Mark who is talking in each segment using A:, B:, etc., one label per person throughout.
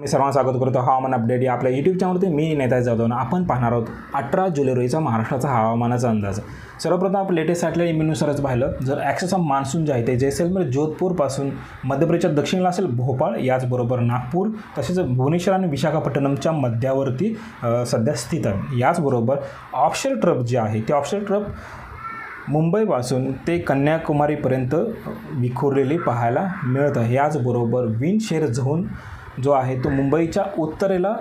A: मी सर्वांना स्वागत करतो. हवामान अपडेट या आपल्या यूट्यूब चॅनलवरती मी नेता जाधव. आपण पाहणार आहोत अठरा जुलै रोजीचा महाराष्ट्राचा हवामानाचा अंदाज. सर्वप्रथम आपण लेटेस्ट आठल्या इमिनुसारच पाहिलं. जर ॲक्सेस ऑफ मान्सून जे आहे ते जैसलमेर जोधपूरपासून मध्य प्रदेशच्या दक्षिणेला असेल भोपाळ याचबरोबर नागपूर तसेच भुवनेश्वर आणि विशाखापट्टणमच्या मध्यावरती सध्या स्थित आहे. याचबरोबर ऑप्शर ट्रप जे आहे ते ऑप्शर ट्रप मुंबईपासून ते कन्याकुमारीपर्यंत विखुरलेली पाहायला मिळत आहे. याचबरोबर विंड शेअर झोन जो आहे तो मुंबईच्या उत्तरेला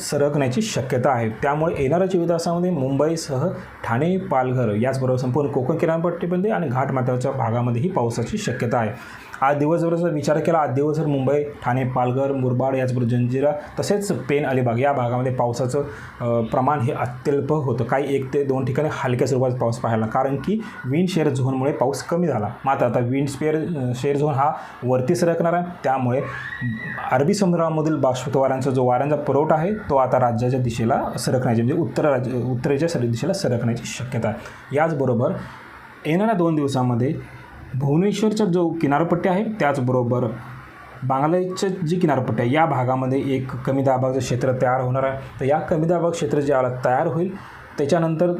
A: सरकण्याची शक्यता आहे. त्यामुळे येणाऱ्या चोवीस मुंबईसह ठाणे पालघर याचबरोबर संपूर्ण कोकण किनारपट्टीमध्ये आणि घाटमाथ्याच्या भागामध्येही पावसाची शक्यता आहे. आज दिवसभराचा विचार केला आज दिवसभर मुंबई ठाणे पालघर मुरबाड याचबरोबर जंजिरा तसेच पेन अलिबाग या भागामध्ये पावसाचं प्रमाण हे अत्यल्प होतं. काही एक ते दोन ठिकाणी हलक्या स्वरूपात पाऊस पाहायला कारण की विंड शेअर झोनमुळे पाऊस कमी झाला. मात्र आता विंड स्पेअर शेअर झोन हा वरती सरकणार आहे. त्यामुळे अरबी समुद्रामधील बाष्पवाऱ्यांचा जो वाऱ्यांचा पुरवठा आहे तो आता राज्याच्या दिशेला सरकण्याची म्हणजे उत्तर राज्य उत्तरेच्या सर दिशेला सरकण्याची शक्यता आहे. याचबरोबर येणाऱ्या दोन दिवसामध्ये भुवनेश्वरच्या जो किनारपट्टी आहे त्याचबरोबर बांगलादेशच्या जी किनारपट्टी आहे या भागामध्ये एक कमी दाबाचं क्षेत्र तयार होणार आहे. तर या कमी दाबाग क्षेत्र ज्याला तयार होईल त्याच्यानंतर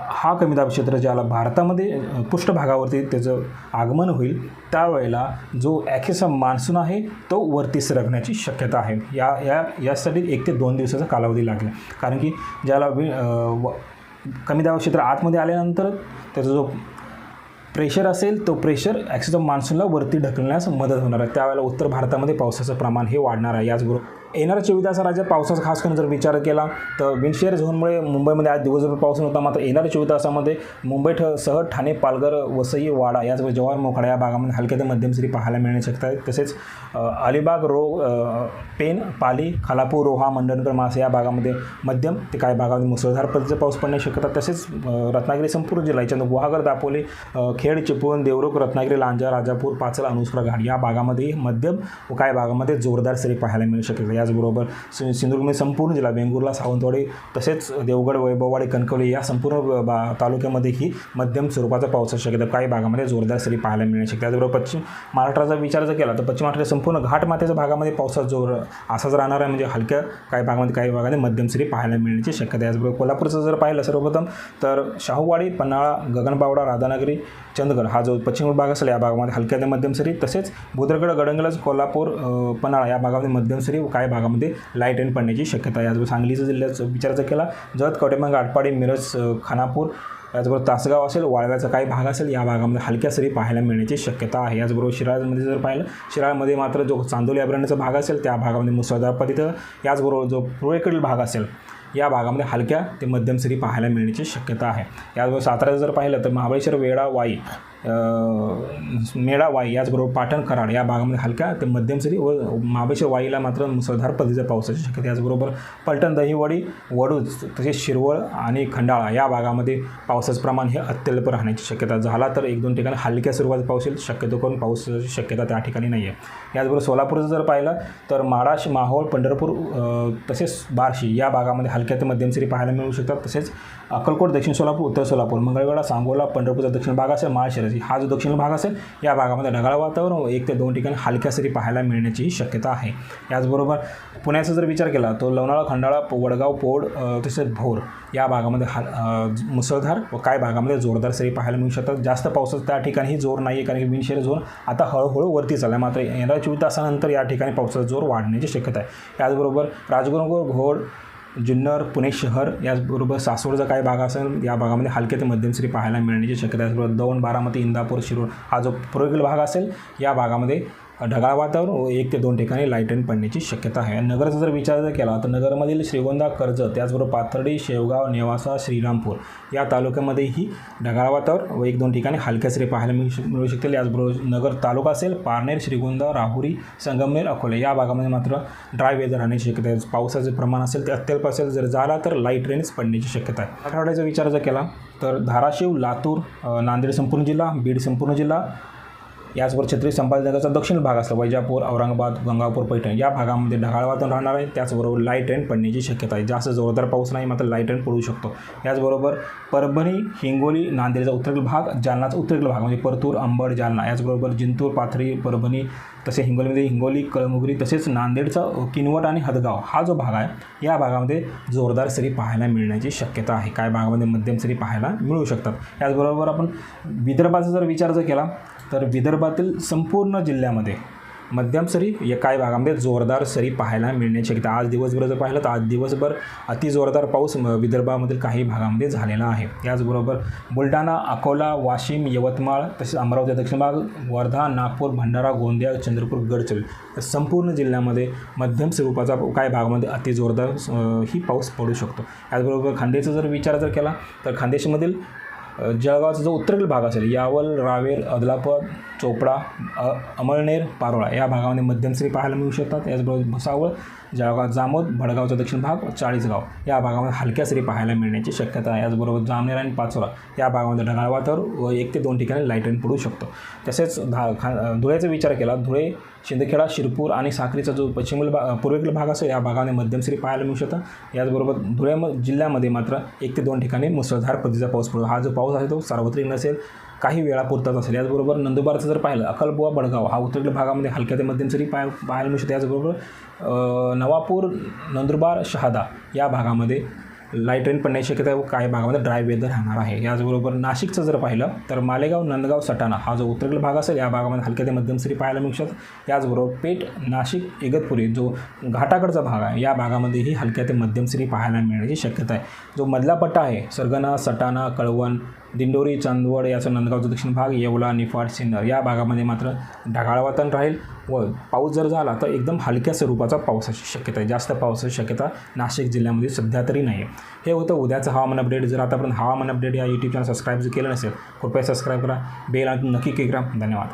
A: हा कमी दाब क्षेत्र ज्याला भारतामध्ये पृष्ठभागावरती त्याचं आगमन होईल त्यावेळेला जो ॲखेसा मान्सून आहे तो वरती सरकण्याची शक्यता आहे. या या यासाठी एक ते दोन दिवसाचा कालावधी लागला. कारण की ज्याला वि व- कमी दाब क्षेत्र आतमध्ये आल्यानंतर त्याचा जो प्रेशर असेल तो प्रेशर ॲक्सिस ऑफ मान्सूनला वरती ढकलण्यास मदत होणार आहे. त्यावेळेला उत्तर भारतामध्ये पावसाचं प्रमाण हे वाढणार आहे. याचबरोबर येणाऱ्या चोवीस तासा राज्यात पावसाचा खास करून जर विचार केला तर विंडशेअर झोनमुळे मुंबईमध्ये आज दिवसभर पाऊस नव्हता मात्र येणाऱ्या चोवीस तासामध्ये मुंबई ठ सह ठाणे पालघर वसई वाडा याचबरोबर जवाहर मोखाडा या भागामध्ये हलक्या ते मध्यम सरी पाहायला मिळण्याची शकत आहे तसेच अलिबाग रो पेन पाली खालापूर रोहा मंडणकर मासे या भागामध्ये मध्यम ते काही भागामध्ये मुसळधार पद्धतीचा पाऊस पडण्याची शक्यता. तसेच रत्नागिरी संपूर्ण जिल्हा याच्यानंतर गुहागर दापोली खेड चिपळूण देवरुख रत्नागिरी लांजा राजापूर पाचल अनुस्रा घाट या भागामध्ये मध्यम व काही भागामध्ये जोरदार सरी पाहायला मिळू शकेल याचबरोबर सि- सिंधुदुर्गमध्ये संपूर्ण जिल्हा वेंगुर्ला सावंतवाडी तसेच देवगड वैभववाडी कणकवली या संपूर्ण बा तालुक्यामध्येही मध्यम स्वरूपाचा पाऊस असू शकतो. काही भागामध्ये जोरदार सरी पाहायला मिळण्याची शकते त्याचबरोबर पश्चिम महाराष्ट्राचा विचार जर केला तर पश्चिम महाराष्ट्राच्या संपूर्ण घाटमाथ्याच्या भागामध्ये पावसाचा जोर असाच राहणार आहे. म्हणजे हलक्या काही भागामध्ये काही भागामध्ये मध्यम सरी पाहायला मिळण्याची शक्यता याचबरोबर कोल्हापूरचं जर पाहिलं सर्वप्रथम तर शाहूवाडी पन्हाळा गगनबावडा राधानगरी चंदगड हा जो पश्चिम भाग असेल या भागामध्ये हलक्या ते मध्यम सरी. तसेच भुद्रगड गडंगलज कोल्हापूर पन्हाळा या भागामध्ये मध्यम सरी काय काही भागामध्ये लाइट रेन पडण्याची शक्यता आहे. याचबरोबर सांगलीचा जिल्ह्याचा विचार जर केला जत कवटेमंग आटपाडी मिरज खानापूर याचबरोबर तासगाव असेल वाळव्याचा काही भाग असेल या भागामध्ये हलक्या सरी पाहायला मिळण्याची शक्यता आहे. याचबरोबर शिराळमध्ये जर पाहिलं शिराळमध्ये मात्र जो चांदोली अभयारण्याचा भाग असेल त्या भागामध्ये मुसळधार पतिथं याचबरोबर जो पूर्वेकडील भाग असेल या भागामध्ये हलक्या ते मध्यम सरी पाहायला मिळण्याची शक्यता आहे. याचबरोबर साताऱ्याचं जर पाहिलं तर महाबळेश्वर वेळा वाई अ, मेळा वाई याचबरोबर पाटण कराड या भागामध्ये हलक्या ते मध्यम सरी व महाबळेश्वर वाईला मात्र मुसळधार पद्धतीचा पावसाची शक्यता याचबरोबर पलटण दहिवडी वडूज तसेच शिरवळ आणि खंडाळा या भागामध्ये पावसाचं प्रमाण हे अत्यल्प राहण्याची शक्यता झाला तर एक दोन ठिकाणी हलक्या स्वरूपात पाऊस येईल. शक्यतो करून पावसाची शक्यता त्या ठिकाणी नाही आहे याचबरोबर सोलापूरचं जर पाहिलं तर माडाश माहोळ पंढरपूर तसेच बार्शी या भागामध्ये हलक्या ते मध्यम सरी पाहायला मिळू शकतात. तसेच अक्कलकोट दक्षिण सोलापूर उत्तर सोलापूर मंगळवेळा सांगोला पंढरपूरचा दक्षिण भाग असेल माळशिरसी हा जो दक्षिण भाग असेल या भागामध्ये ढगाळ वातावरण एक ते दोन ठिकाणी हलक्या सरी पाहायला मिळण्याची शक्यता आहे. याचबरोबर पुण्याचा जर विचार केला तो लोणाळा खंडाळा वडगाव पोड तसेच भोर या भागामध्ये हल मुसळधार व काही भागामध्ये जोरदार सरी पाहायला मिळू शकतात. जास्त पावसाचा त्या ठिकाणीही जोर नाही आहे कारण की विंडशेअर झोन आता हळूहळू वरती चालला मात्र येणाऱ्या चोवीस तासानंतर या ठिकाणी पावसाचा जोर वाढण्याची शक्यता आहे. याचबरोबर राजगुरुगोर घोड जुन्नर पुणे शहर याचबरोबर सासवडचा काही भाग असेल या भागामध्ये हलके ते मध्यम सरी पाहायला मिळण्याची शक्यता आहे. त्याचबरोबर दौंड बारामती इंदापूर शिरूर हा जो पूर्वेकडील भाग असेल या भागामध्ये ढगाळ वातावरण व एक ते दोन ठिकाणी लाइट रेन पडण्याची शक्यता आहे. नगरचा जर विचार जर केला तर नगरमधील श्रीगोंदा कर्ज त्याचबरोबर पाथर्डी शेवगाव नेवासा श्रीरामपूर या तालुक्यामध्येही ढगाळ वातावरण व एक दोन ठिकाणी हलक्या सरी पाहायला मिळू शक मिळू शकतील. याचबरोबर नगर तालुका असेल पारनेर श्रीगोंदा राहुरी संगमनेर अकोले या भागामध्ये मात्र ड्राय वेदर राहण्याची शक्यता आहे. पावसाचे प्रमाण असेल ते अत्यल्प असेल जर झाला तर लाइट रेन्स पडण्याची शक्यता आहे. आठवड्याचा विचार जर केला तर धाराशिव लातूर नांदेड संपूर्ण जिल्हा बीड संपूर्ण जिल्हा याचबरोबर छत्रपती संभाजीनगरचा दक्षिण भाग असला वैजापूर औरंगाबाद गंगापूर पैठण या भागामध्ये ढगाळ वातावरण राहणार आहे. त्याचबरोबर लाइट ट्रेन पडण्याची शक्यता आहे. जास्त जोरदार पाऊस नाही मात्र लाइट ट्रेन पडू शकतो. याचबरोबर परभणी हिंगोली नांदेडचा उत्तरेकडील भाग जालनाचा उत्तरेकडील भाग म्हणजे परतूर अंबड जालना याचबरोबर जिंतूर पाथरी परभणी तसे हिंगोलीमध्ये हिंगोली कळमुगरी तसेच नांदेडचा किनवट आणि हदगाव हा जो भाग आहे या भागामध्ये जोरदार सरी पाहायला मिळण्याची शक्यता आहे. काय भागामध्ये मध्यम सरी पाहायला मिळू शकतात? त्याचबरोबर आपण विदर्भाचा जर विचार जर केला तर विदर्भातील संपूर्ण जिल्ह्यामध्ये मध्यम सरी या काही भागामध्ये जोरदार सरी पाहायला मिळण्याची शक्यता. आज दिवसभर जर पाहिलं तर आज दिवसभर अति जोरदार पाऊस विदर्भामधील काही भागामध्ये झालेला आहे. त्याचबरोबर बुलढाणा अकोला वाशिम यवतमाळ तसेच अमरावती दक्षिण भाग वर्धा नागपूर भंडारा गोंदिया चंद्रपूर गडचिरोली संपूर्ण जिल्ह्यामध्ये मध्यम स्वरूपाचा काही भागामध्ये अति जोरदार ही पाऊस पडू शकतो. त्याचबरोबर खांदेचा जर विचार जर केला तर खानदेशमधील जळगावचा जो उत्तरेकडील भाग असेल यावल रावेर अदलापूर चोपडा अमळनेर पारोळा या भागामध्ये मध्यम सरी पाहायला मिळू शकतात. याचबरोबर भुसावळ जळगाव जामोद भडगावचा दक्षिण भाग चाळीसगाव या भागामध्ये हलक्या सरी पाहायला मिळण्याची शक्यता आहे. याचबरोबर जामनेर आणि पाचोरा या भागामध्ये ढगाळ वातावर व एक ते दोन ठिकाणी लाइट रेन पडू शकतो. तसेच धा खा धुळ्याचा विचार केला धुळे शिंदखेडा शिरपूर आणि साखरीचा जो पश्चिमेल भा पूर्वेकडील भाग असेल या भागामध्ये मध्यम सरी पाहायला मिळू शकतात. याचबरोबर धुळे जिल्ह्यामध्ये मात्र एक ते दोन ठिकाणी मुसळधार पद्धतीचा पाऊस पडतो. हा जो पाऊस आहे तो सार्वत्रिक नसेल काही वेळापुरताच असेल. याचबरोबर नंदुरबारचं जर पाहिलं अकलबुवा बडगाव हा उत्तरेकडील भागामध्ये हलक्या ते मध्यम सरी पाय पाहायला मिळू शकते याचबरोबर नवापूर नंदुरबार शहादा या भागामध्ये लाइट रेन पडण्याची शक्यता आहे व काही भागामध्ये ड्राय वेदर राहणार आहे. याचबरोबर नाशिकचं जर पाहिलं तर मालेगाव नंदगाव सटाणा हा जो उत्तरेकडील भाग असेल या भागामध्ये हलक्या ते मध्यम सरी पाहायला मिळू शकतात. याचबरोबर पेठ नाशिक इगतपुरी जो घाटाकडचा भाग आहे या भागामध्येही हलक्या ते मध्यम सरी पाहायला मिळण्याची शक्यता आहे. जो मधला पट्टा आहे सरगना सटाणा कळवण दिंडोरी चांदवड याचा नंदगावचा दक्षिण भाग येवला निफाड सिन्नर या भागामध्ये मात्र ढगाळ वातावरण राहील. व पाऊस जर झाला तर एकदम हलक्या स्वरूपाचा पावसाची शक्यता आहे. जास्त पावसाची शक्यता नाशिक जिल्ह्यामध्ये सध्या तरी नाही आहे हे होतं उद्याचं हवामान अपडेट जर आतापर्यंत हवामान अपडेट या यूट्यूब चॅनल सबस्क्राईब जर केलं नसेल कृपया सबस्क्राईब करा. बेल आयकॉन नक्की क्लिक करा. धन्यवाद.